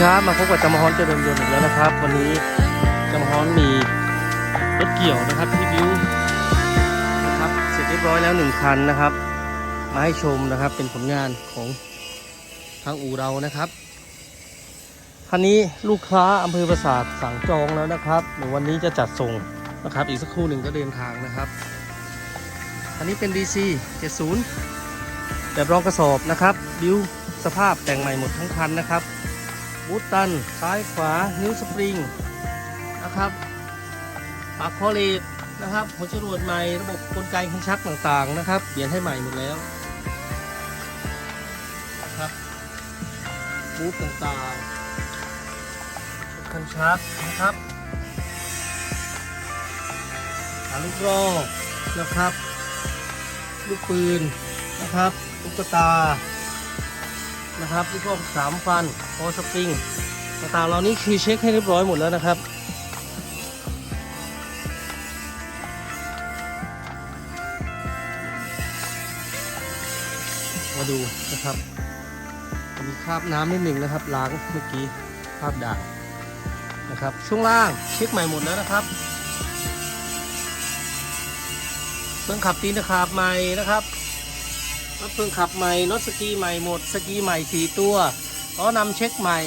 ครับมาพบกับจำฮอนเจริญยนต์อีกแล้วนะครับ วันนี้จำฮอนมีรถเกี่ยวนะครับที่บิวนะครับเสร็จเรียบร้อยแล้วหนึ่งคันนะครับมาให้ชมนะครับเป็นผลงานของทางอู่เรานะครับคันนี้ลูกค้าอำเภอปราสาทสั่งจองแล้วนะครับเดี๋ยววันนี้จะจัดส่งนะครับ อีกสักครู่หนึ่งก็เดินทางนะครับคันนี้เป็น DC 70แบบรองกระสอบนะครับ บิวสภาพแต่งใหม่หมดทั้งคันนะครับ บูตตัน ซ้ายขวา นิ้วสปริง นะครับปากคอเลบนะครับหัวจรวดใหม่ ระบบกลไกคันชักต่างๆนะครับ เปลี่ยนให้ใหม่หมดแล้วนะครับบูทต่างๆคันชักนะครับาลูกรอนะครับ ลูกปืนนะครับ ลูกตา นะครับลูกรอบสามฟันคอสปริงต่างๆเหล่านี้คือเช็คให้เรียบร้อยหมดแล้วนะครับมาดูนะครับ มีคราบน้ำนิดหนึ่งนะครับ ล้างเมื่อกี้คราบด่างนะครับ ช่วงล่างเช็คใหม่หมดแล้วนะครับเครื่องขับตีนตะขาบใหม่นะครับ เพิ่งขับใหม่รถสกีใหม่หมดสกีใหม่สี่ตัวล้อนำเช็คใหม่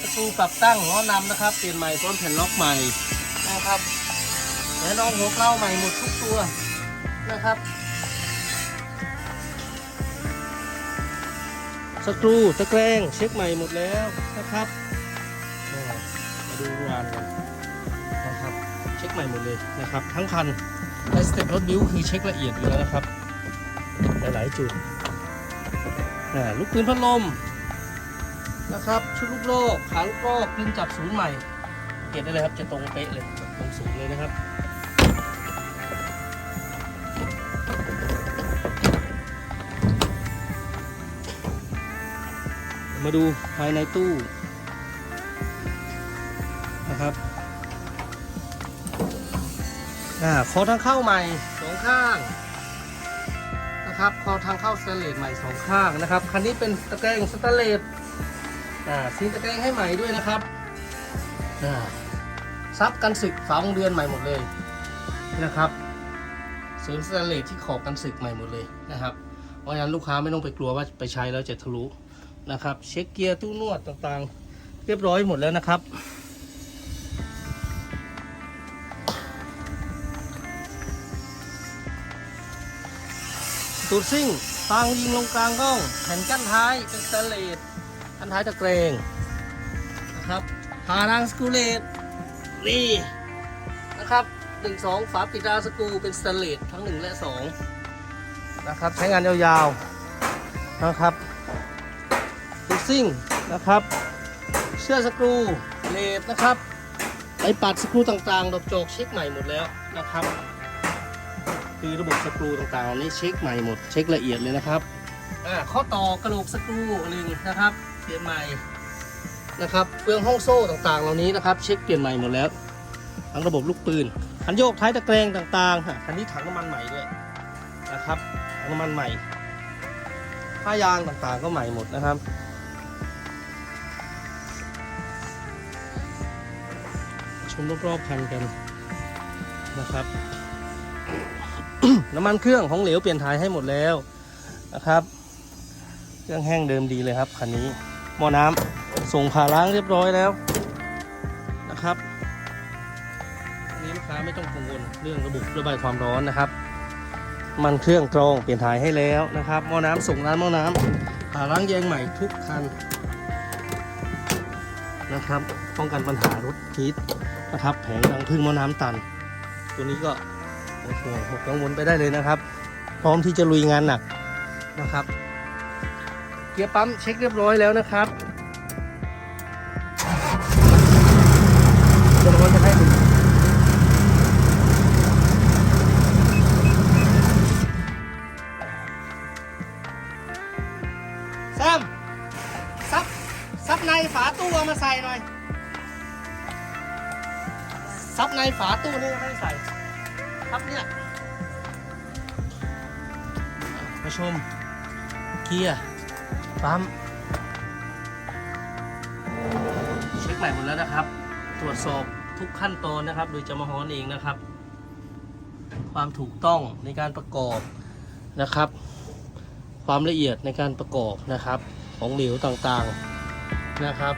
ประตูปรับตั้งล้อนำนะครับเปลี่ยนใหม่พร้อมแผ่นล็อกใหม่นะครับและน้องหัวเกล้าใหม่หมดทุกตัวนะครับสกรูตะแกรงเช็คใหม่หมดแล้วนะครับมาดูงานกันนะครับเช็คใหม่หมดเลยนะครับ ทั้งคันและสเต็ปรถบิ้วคือเช็คละเอียดอยู่แล้วนะครับ หลายจุดลูกปืนพัดลมนะครับชุดลูกโลกขาลูกโลกปืนจับศูนย์ใหม่เก็บได้เลยครับจะตรงเป๊ะเลยตรงศูนย์เลยนะครับมาดูภายในตู้นะครับอ่าคอทางเข้าใหม่สองข้าง นะครับคอทางเข้าสแตเลสใหม่สองข้างนะครับ คันนี้เป็นตะแกรงสแตเลสอ่าซีนตะแกรงให้ใหม่ด้วยนะครับอ่าซับกันสึกฝาองเดือนใหม่หมดเลยนะครับศูนย์สแตเลสที่ขอบกันสึกใหม่หมดเลยนะครับ เพราะฉะนั้นลูกค้าไม่ต้องไปกลัวว่าไปใช้แล้วจะทะลุนะครับ เช็คเกียร์ตู้นวดต่างๆ เรียบร้อยหมดแล้วนะครับ ตูดซิ่งฟางยิงลงกลางกล้องแผ่นกั้นท้ายเป็นสแตนเลสกั้นท้ายตะเกรงนะครับพารางสกูเลสนี่นะครับหนึ่งสองฝาปิดราสกูเป็นสแตนเลสทั้งหนึ่งและสองนะครับใช้งานยาวๆนะครับตูดซิ่งนะครับเชื่อสกรูเลสนะครับไอปัดสกรูต่างๆดอกจกเช็คใหม่หมดแล้วนะครับ คือระบบสกรูต่างๆนี้เช็คใหม่หมดเช็คละเอียดเลยนะครับอ่าข้อต่อกระโหลกสกรูหนึ่งนะครับเปลี่ยนใหม่นะครับเฟืองห้องโซ่ต่างๆ เหล่านี้นะครับ เช็คเปลี่ยนใหม่หมดแล้ว ทั้งระบบลูกปืนคันโยกท้ายตะแกรงต่างๆคันนี้ถังน้ำมันใหม่ด้วยนะครับถังน้ำมันใหม่ผ้ายางต่างๆก็ใหม่หมดนะครับชมรอบๆคันกันนะครับ น้ำมันเครื่องของเหลวเปลี่ยนถ่ายให้หมดแล้วนะครับ เครื่องแห้งเดิมดีเลยครับคันนี้หม้อน้ำส่งผ่าล้างเรียบร้อยแล้วนะครับนี้ลูกค้าไม่ต้องกังวลเรื่องระบบระบายความร้อนนะครับ มันเครื่องกรองเปลี่ยนถ่ายให้แล้วนะครับหม้อน้ำส่งร้านหม้อน้ำผ่าล้างแยงใหม่ทุกคันนะครับป้องกันปัญหารถฮีทนะครับ แผงรังพึ่งหม้อน้ำตัน ตัวนี้ก็ หมดห่วงหมดกังวลไปได้เลยนะครับ พร้อมที่จะลุยงานหนักนะครับ เกียร์ปั๊มเช็คเรียบร้อยแล้วนะครับเดี๋ยวเราจะให้ดูแซมซับซับในฝาตู้เอามาใส่หน่อยซับในฝาตู้นี่ไม่ได้ใส่ ครับเนี่ยมาชมเกียร์ปั๊มใหม่หมดแล้วนะครับ ตรวจสอบทุกขั้นตอนนะครับ โดยจะมาฮอนเองนะครับ ความถูกต้องในการประกอบนะครับ ความละเอียดในการประกอบนะครับ ของเหลวต่างๆนะครับ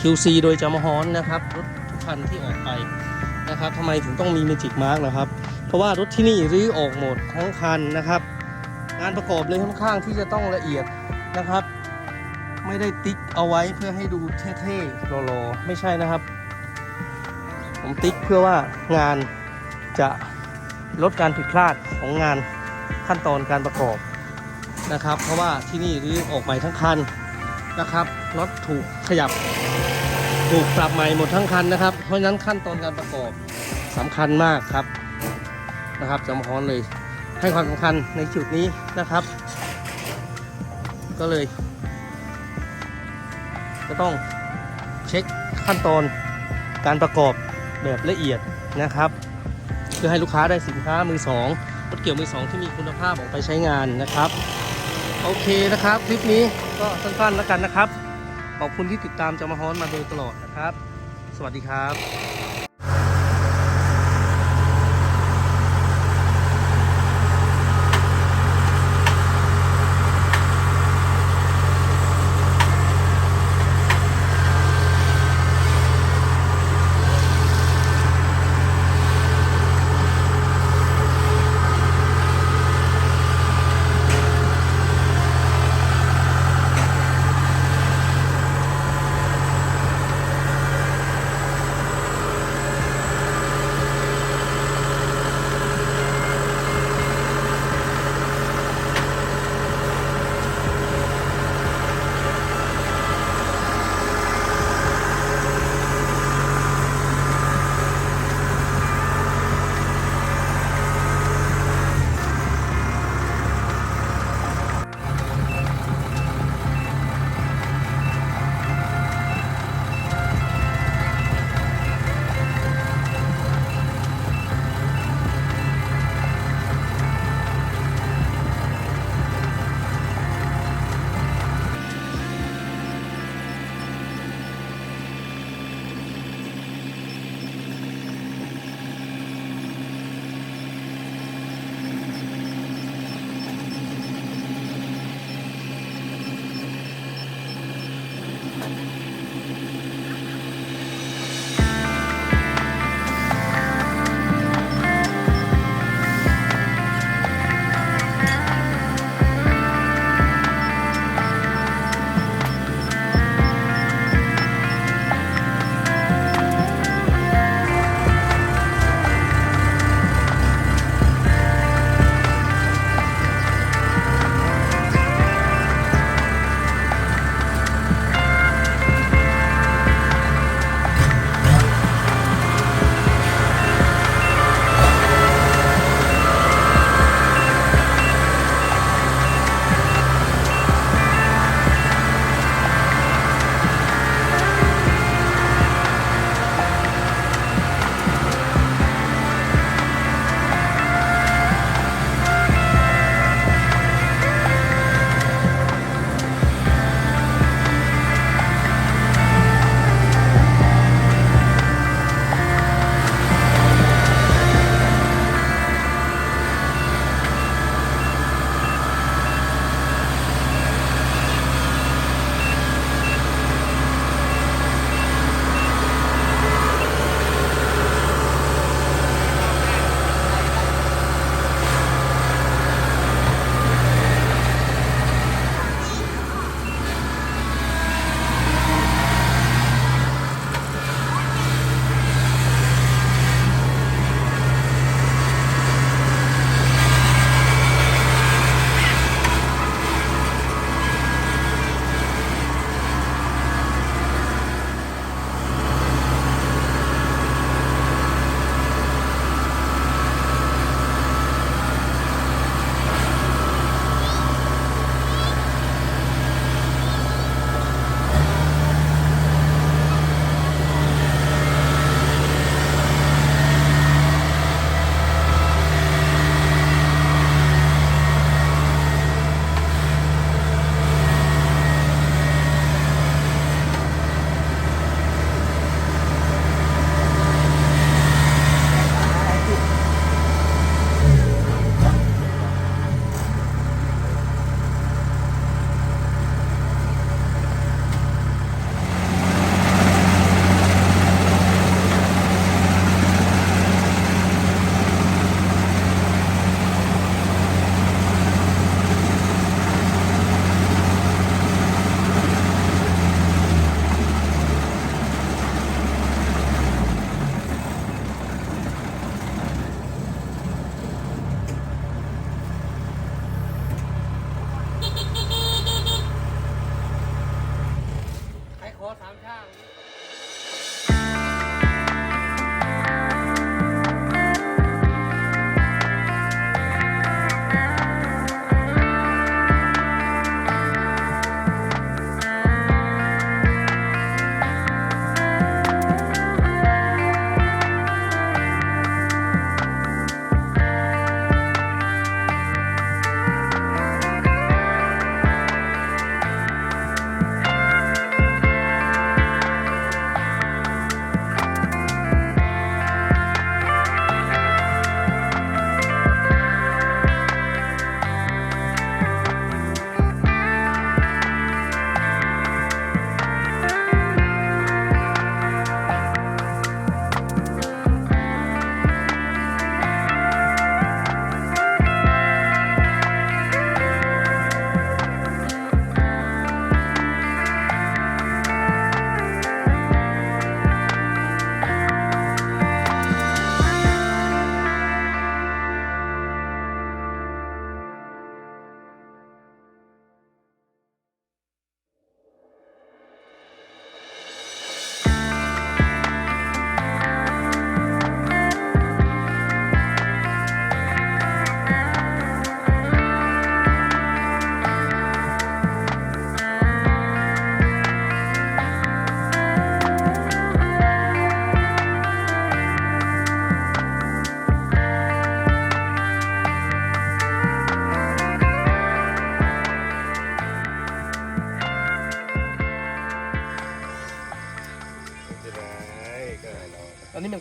QC โดยจมฮอนนะครับรถ คันที่ออกไปนะครับทำไมถึงต้องมี Magic Mark นะครับ เพราะว่ารถที่นี่รื้อออกหมดทั้งคันนะครับ งานประกอบเลยค่อนข้างที่จะต้องละเอียดนะครับ ไม่ได้ติ๊กเอาไว้เพื่อให้ดูเท่ๆรอๆไม่ใช่นะครับ ผมติ๊กเพื่อว่างานจะลดการผิดพลาดของงานขั้นตอนการประกอบนะครับ เพราะว่าที่นี่รื้อออกใหม่ทั้งคันนะครับรถถูกขยับ ถูกปรับใหม่หมดทั้งคันนะครับ เพราะฉะนั้นขั้นตอนการประกอบสำคัญมากครับนะครับจำพรเลยให้ความสำคัญในจุดนี้นะครับ ก็เลยก็ต้องเช็คขั้นตอนการประกอบแบบละเอียดนะครับ เพื่อให้ลูกค้าได้สินค้ามือสองรถเกี่ยวมือสองที่มีคุณภาพออกไปใช้งานนะครับ โอเคนะครับ คลิปนี้ก็สั้นๆแล้วกันนะครับ ขอบคุณที่ติดตามจามาฮอนมาโดยตลอด ครับ สวัสดีครับ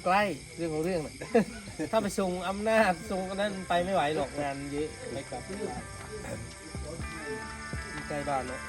ใกล้เรื่องของเรื่องน่ะ ถ้าไปทรงอำนาจทรงนั้นไปไม่ไหวหรอกงานเยอะไม่กลับใกล้บ้านเนาะ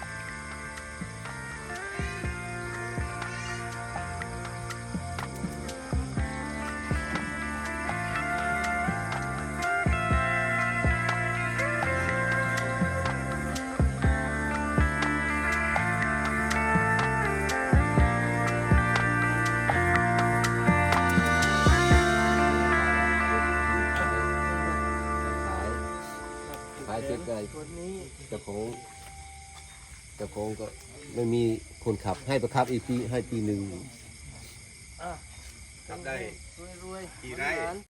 ขับให้ประคับอีกปีให้ปีหนึ่ง